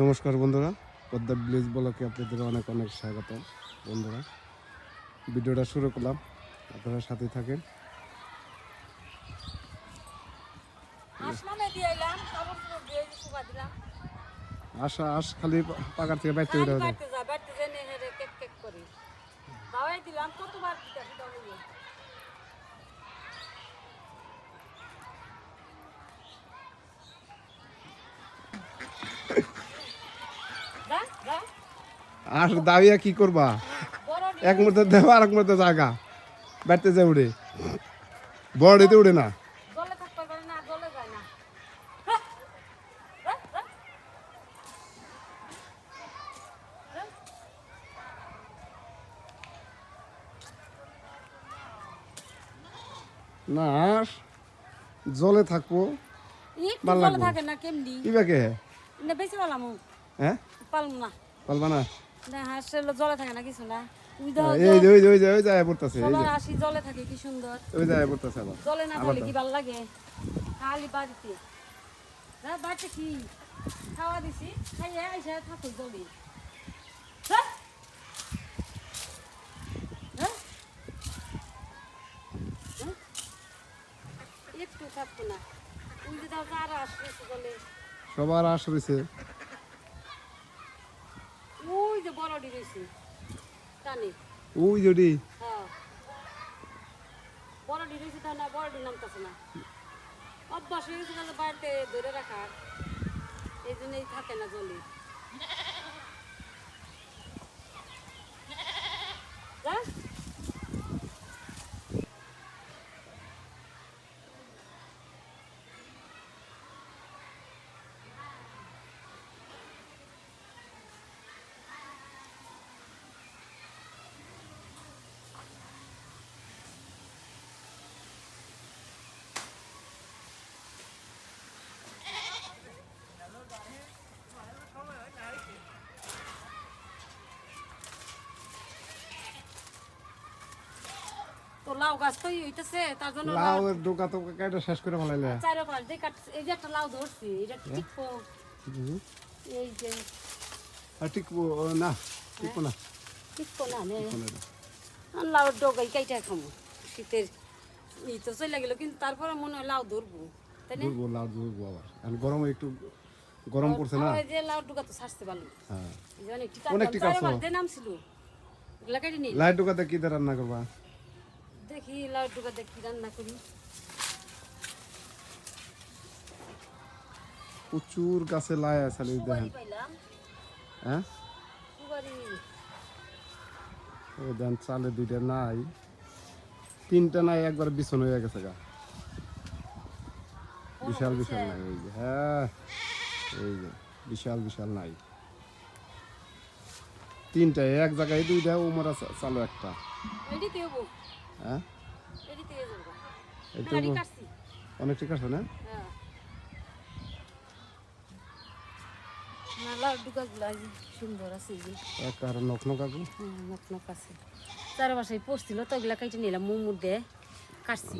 নমস্কার বন্ধুরা পদ্মা ভিলেজ ব্লকে আপনাদের অনেক অনেক স্বাগত বন্ধুরা। ভিডিওটা শুরু করলাম আপনারা সাথে থাকেন। আশা আশ খালি পাকার থেকে বাইতে উঠে বাড়তে যা বাড়তে আর দাঁড়িয়ে কি করবা? এক মুহূর্তে দেবো আর এক মুহূর্তে জাগা। বাইতে যায় উড়ে বড়িতে উড়ে না। জলে না জলে থাকব। ভালো লাগবো। থাকে না কেমনি? না বেশি পালাম হ্যাঁ? পালম না। পারবা না? না হাঁস জলে থাকে না কিছু না। এই যে ওই যে ওই যে ওই যায় পড়তেছে এই যে। সবার আসি জলে থাকে কি সুন্দর। ওই যায় পড়তেছে আবার জলে না বলে কি ভালো লাগে? খালি বাড়িতে। না বাড়িতে কি? খাওয়া দিছি খাইয়ে আইসা থাকো জলে। হ্যাঁ? হ্যাঁ? হ্যাঁ? একটু থাকতো না। সবার আশ রয়েছে। যে বড়ডি রয়েছে টানে ওই যদি হ্যাঁ। বড়ডি রয়েছে তা না বড় ডি নামতেছে না। অভ্যাস হয়ে গেছে তাহলে বাড়িতে ধরে রাখার। এই জন্যই থাকে না জলে। লাউ গাছ তো হইতেছে তার জন্য লাউ ডোকা তো কাটা শেষ করে ফেলাইলে। চারো পাশ দিয়ে কাটছে এই যে একটা লাউ ধরছি এটা টিকবো। এই যে আর টিকবো না টিকবো না। টিকবো না নে। টিকবো লাউ ডগাই কাইটা খামো শীতের ই তো চলে গেল কিন্তু তারপরে মনে হয় লাউ ধরবো তাই না? ধরবো লাউ ধরবো আবার। আর গরমে একটু গরম পড়ছে না। এই যে লাউ ডুকা তো ছাড়তে পারল হ্যাঁ। অনেক টিকা অনেক টিকা নাম ছিল লাইট ডোকাতে কি রান্না করবা? দেখি লাউ ডুকা দেখি রান্না করি। প্রচুর গাছে লাই আছে দেখেন। হ্যাঁ? দেন চালে দুইটা নাই। তিনটা নাই একবার বিছন হয়ে গেছে গা। বিশাল বিশাল নাই এই যে হ্যাঁ এই যে বিশাল বিশাল নাই। তিনটা এক জায়গায় দুইটা উমরা চালো একটা। হ্যাঁ? অনেক ঠিক আছে না? হ্যাঁ। না লাউ ডুকা গুলা সুন্দর আছে যে। এক আর নখ নখ কাকু নক নক আছে। চার বাসায় পড়ছিল তো ওগুলা কাইটে নিলাম মোমোর দিয়ে কাটছি।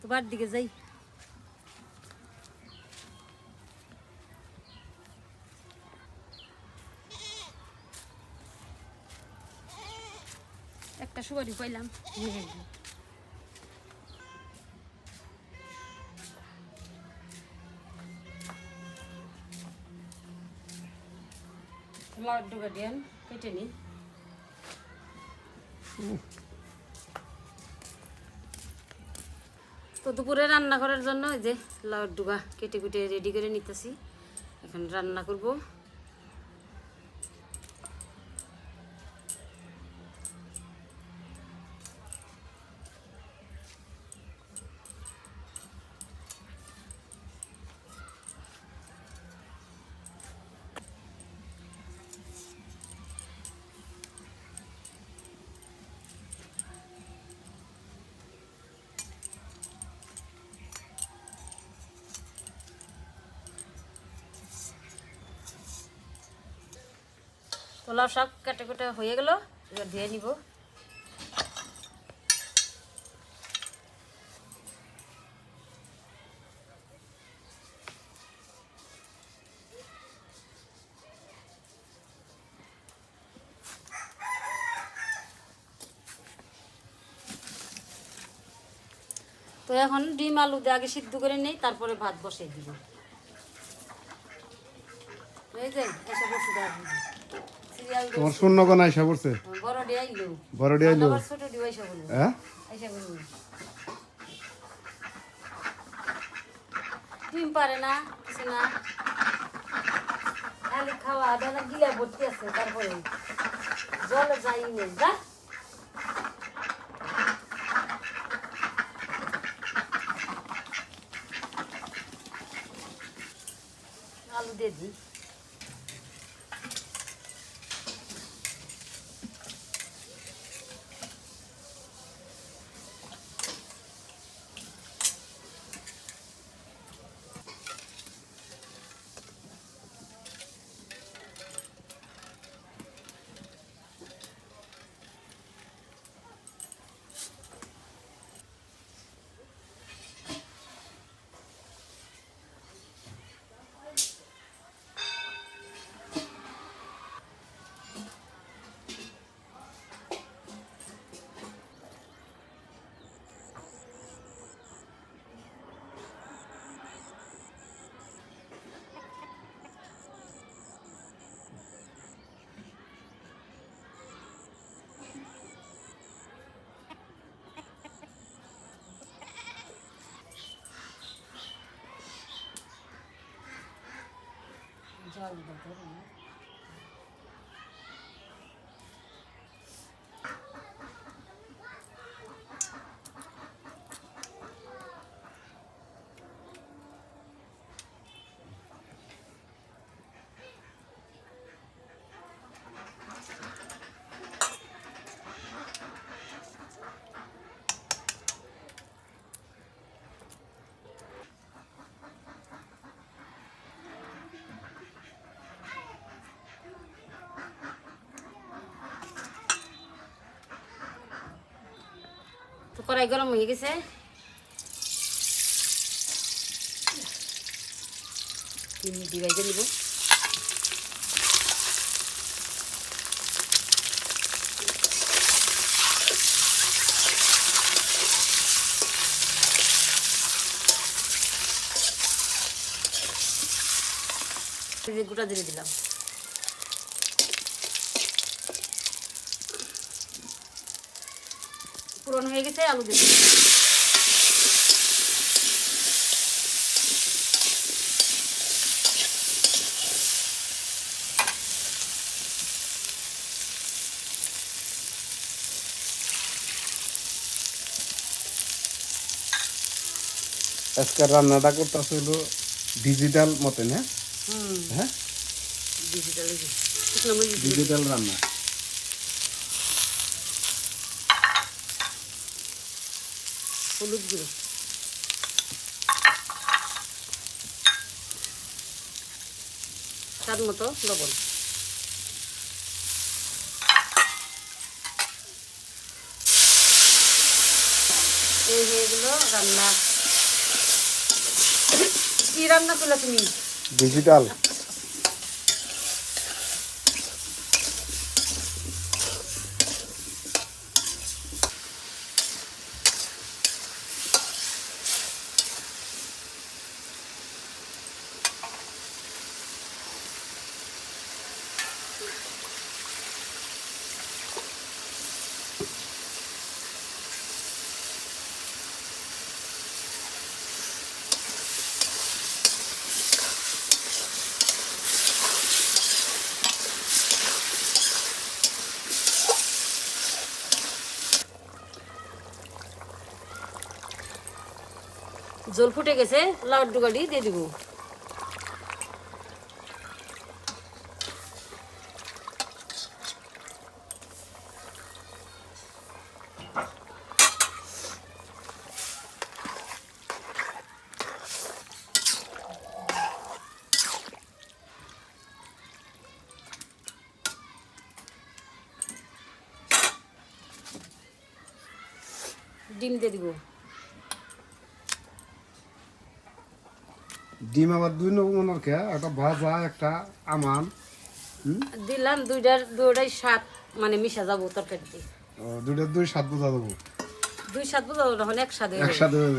তো বার দিকে যাই একটা সুপারি পাইলাম তো দুপুরে রান্না করার জন্য ওই যে লাউ ডুগা কেটে কুটে রেডি করে নিতেছি। এখন রান্না করব। পোলাও সব কাটা কুটা হয়ে গেল, এবার ধুয়ে নিব। তো এখন ডিম আলু দিয়ে আগে সিদ্ধ করে নেই, তারপরে ভাত বসিয়ে দিব। এই যে, এসব ওষুধ দেওয়া সিরিয়াল তোমার আইসা পড়ছে? বড় ডি আইলো হ্যাঁ? ডিম পারে না কিছু না। খালি খাওয়া দাদা গিলা ভর্তি আছে তারপরে জলে যাই নেই যা। আলু দিয়ে দিই। জল দিতে হবে না তো কড়াই গরম হয়ে গেছে। নিব। গোটা দিয়ে দিলাম। পুরন হয়ে গেছে আলু দিয়ে আজকের রান্নাটা করতেছে হলো ডিজিটাল মতন হ্যাঁ? হুম। হ্যাঁ? ডিজিটাল ডিজিটাল রান্না। হলুদ গুঁড়ো। স্বাদ মতো লবণ। এই হয়ে গেল রান্না। কি রান্না করলে তুমি? ডিজিটাল জল ফুটে গেছে লাড্ডু গাড়ি দিয়ে দিব। ডিম দিয়ে দিব। ডিম আবার দুই নমুনার কে একটা ভাজা একটা আমান হুম? দিলাম দুইটার দুইটাই স্বাদ মানে মিশা যাব তরকারিতে। ও, দুইটা দুই সাত বোঝা দেবো দুই সাত বোঝা তখন এক সাথে একসাথে হইব।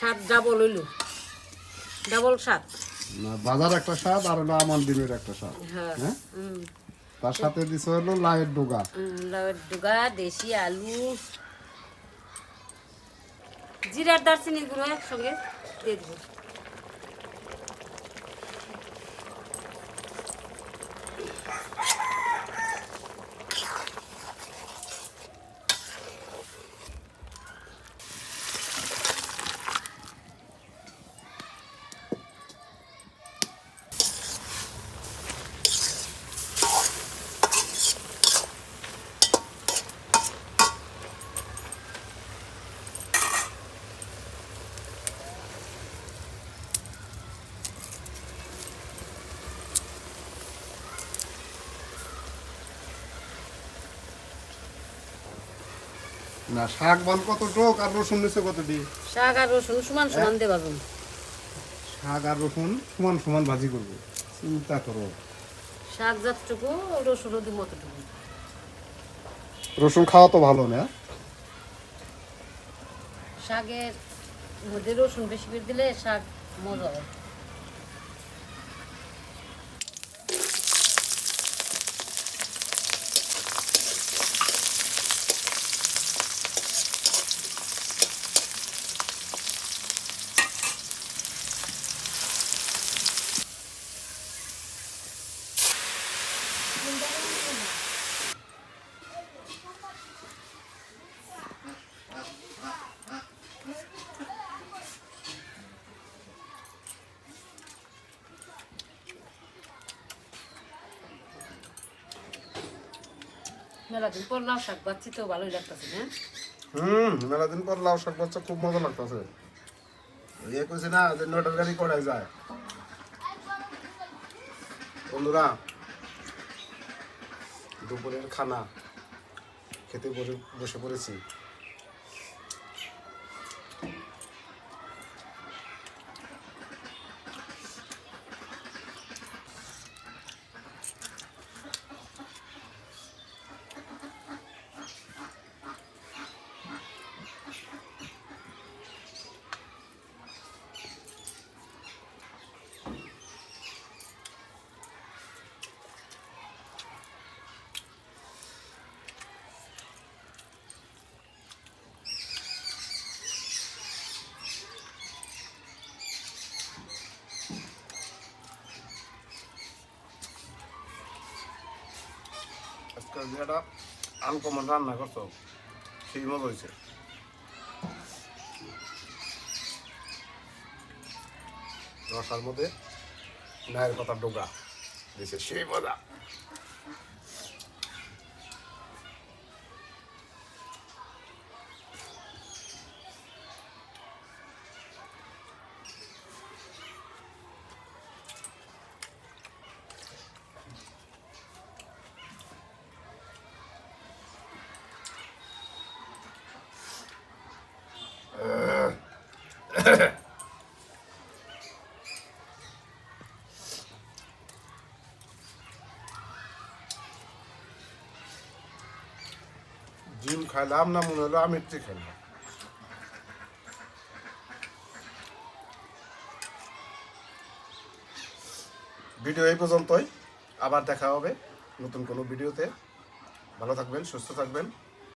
সাত ডাবল হইল। ডাবল সাত বাজার একটা স্বাদ আর হলো আমার ডিমের একটা স্বাদ। হ্যাঁ হ্যাঁ? তার সাথে দিছে হলো লাইয়ের ডোগা। লাউয়ের ডুগা দেশি আলু জিরার দারচিনি গুঁড়ো একসঙ্গে দিয়ে দিব। না শাক বান কত টোক আর রসুন নিচে কত দি? শাক আর রসুন সমান সমান দেবা তুমি শাক আর রসুন সমান সমান ভাজি করব। চিন্তা করো। শাক যতটুকু রসুনও দিব অতটুকু রসুন খাওয়া তো ভালো না? শাকের মধ্যে রসুন বেশি করে দিলে শাক মজা হয়। মেলা দিন পর লাউ শাক তো ভালোই পর লাউ শাক বাচ্চা খুব মজা লাগতেছে। ইয়ে কইছে না যে নটার গাড়ি করাই যায়। বন্ধুরা, দুপুরের খানা খেতে বসে পড়েছি। আজকে যেটা আনকমন রান্না করছ, সেই মজা হয়েছে। রসার মধ্যে নায়ের কথা ডোগা সেই মজা। ডিম খাইলাম না, মনে হলো আমি একটু খেলাম ভিডিও এই পর্যন্তই। আবার দেখা হবে নতুন কোনো ভিডিওতে। ভালো থাকবেন, সুস্থ থাকবেন।